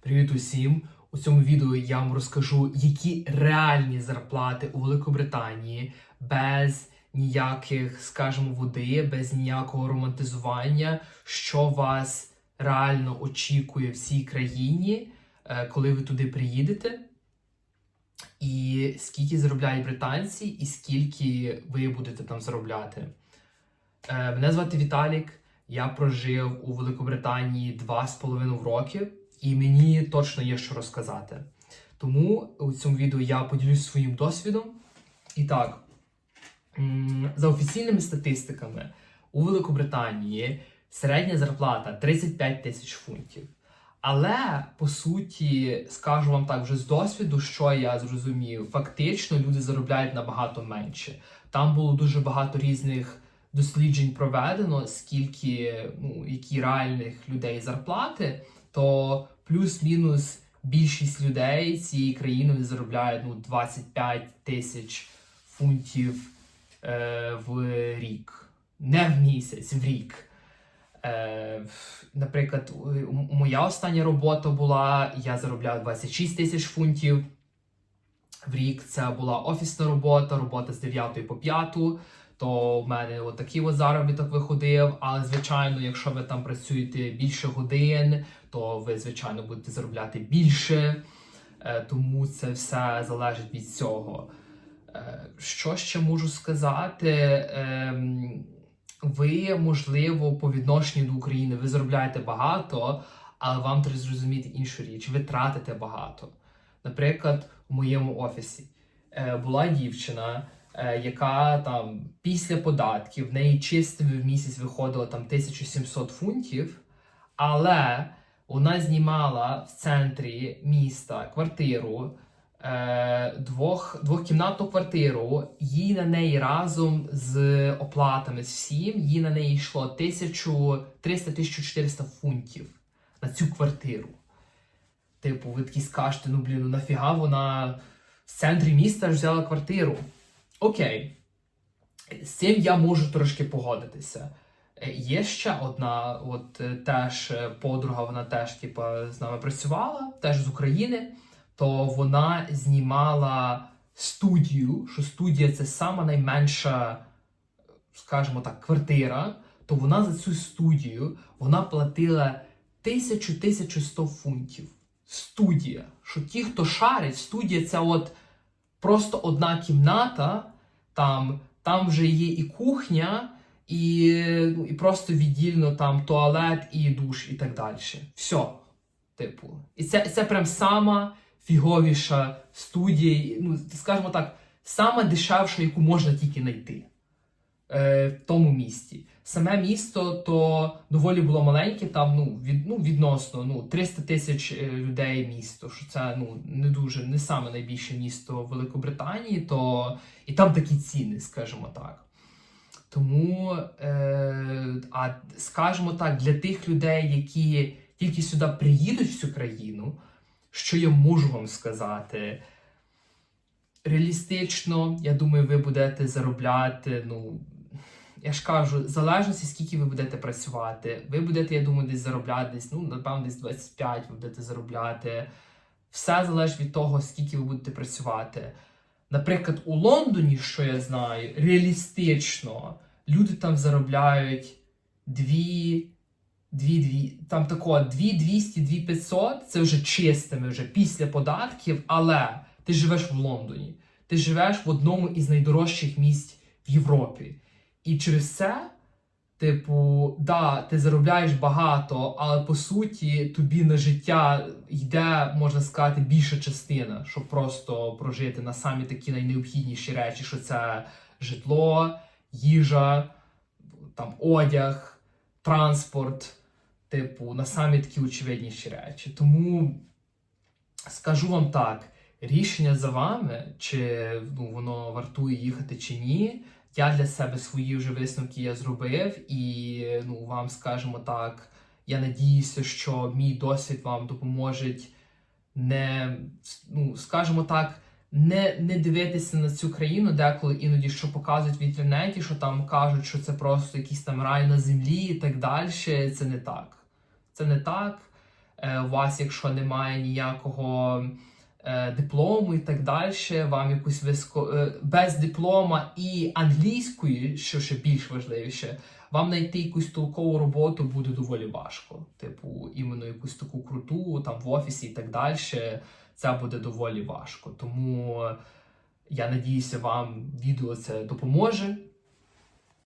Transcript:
Привіт усім! У цьому відео я вам розкажу, які реальні зарплати у Великобританії без ніяких, скажімо, води, без ніякого романтизування, що вас реально очікує в цій країні, е, коли ви туди приїдете, і скільки заробляють британці, і скільки ви будете там заробляти. Е, Мене звати Віталік. Я прожив у Великобританії два з половиною роки, і мені точно є що розказати. Тому у цьому відео я поділюсь своїм досвідом. І так, за офіційними статистиками, у Великобританії середня зарплата 35 тисяч фунтів. Але по суті, скажу вам так вже з досвіду, що я зрозумів, фактично люди заробляють набагато менше. Там було дуже багато різних досліджень проведено, скільки ну, які реальних людей зарплати, то плюс-мінус більшість людей цієї країни заробляють ну, 25 тисяч фунтів е, в рік. Не в місяць, в рік. Е, наприклад, моя остання робота була, я заробляв 26 тисяч фунтів в рік. Це була офісна робота, робота з 9 по 5. То в мене отакий от заробіток виходив. Але звичайно, якщо ви там працюєте більше годин, то ви звичайно будете заробляти більше. Е, Тому це все залежить від цього. Е, Що ще можу сказати? Ем, Ви, можливо, по відношенню до України ви заробляєте багато, але вам треба зрозуміти іншу річ. Ви тратите багато. Наприклад, у моєму офісі е, була дівчина, яка там після податків в неї чистими в місяць виходило там 1700 фунтів, але вона знімала в центрі міста квартиру, е, двох, двохкімнатну квартиру, їй на неї разом з оплатами з всім, їй на неї йшло 1300-1400 фунтів на цю квартиру. Типу, ви такі скажете, ну блін, ну нафіга вона в центрі міста ж взяла квартиру. Окей. З цим я можу трошки погодитися. Е, Є ще одна, от е, теж е, подруга, вона теж типа, з нами працювала, теж з України, то вона знімала студію, що студія це сама найменша, скажімо так, квартира, то вона за цю студію вона платила 1000-1100 фунтів. Студія. Що ті, хто шарить, студія це от просто одна кімната, там, там вже є і кухня, і, ну, і просто віддільно там туалет, і душ, і так далі. Все. Типу. І це, це прям сама фіговіша студія, ну, скажімо так, сама дешевша, яку можна тільки знайти е, в тому місті. Саме місто то доволі було маленьке, там ну, від, ну, відносно ну, 300 тисяч е, людей місто, що це ну, не дуже не саме найбільше місто Великобританії, то і там такі ціни, скажімо так. Тому, е, а скажімо так, для тих людей, які тільки сюди приїдуть в цю країну, що я можу вам сказати, реалістично, я думаю, ви будете заробляти, ну, я ж кажу, залежності, скільки ви будете працювати. Ви будете, я думаю, десь заробляти десь, ну, напевно, десь 25 ви будете заробляти. Все залежить від того, скільки ви будете працювати. Наприклад, у Лондоні, що я знаю, реалістично люди там заробляють 2, 2, 2 там тако 2 200, 2 500, це вже чистими, вже після податків, але ти живеш в Лондоні, ти живеш в одному із найдорожчих місць в Європі. І через це, типу, да, ти заробляєш багато, але по суті тобі на життя йде, можна сказати, більша частина, щоб просто прожити на самі такі найнеобхідніші речі, що це житло, їжа, там одяг, транспорт, типу, на самі такі очевидніші речі. Тому скажу вам так: рішення за вами, чи ну, воно вартує їхати чи ні. Я для себе свої вже висновки я зробив, і ну, вам скажемо так, я надіюся, що мій досвід вам допоможе не, ну, скажімо так, не, не дивитися на цю країну, деколи іноді що показують в інтернеті, що там кажуть, що це просто якийсь там рай на землі і так далі. Це не так. Це не так. е, у вас, якщо немає ніякого диплому і так далі, вам якусь виско... е, без диплома і англійської, що ще більш важливіше, вам знайти якусь толкову роботу буде доволі важко. Типу, іменно якусь таку круту там в офісі і так далі. Це буде доволі важко. Тому я надіюся, вам відео це допоможе.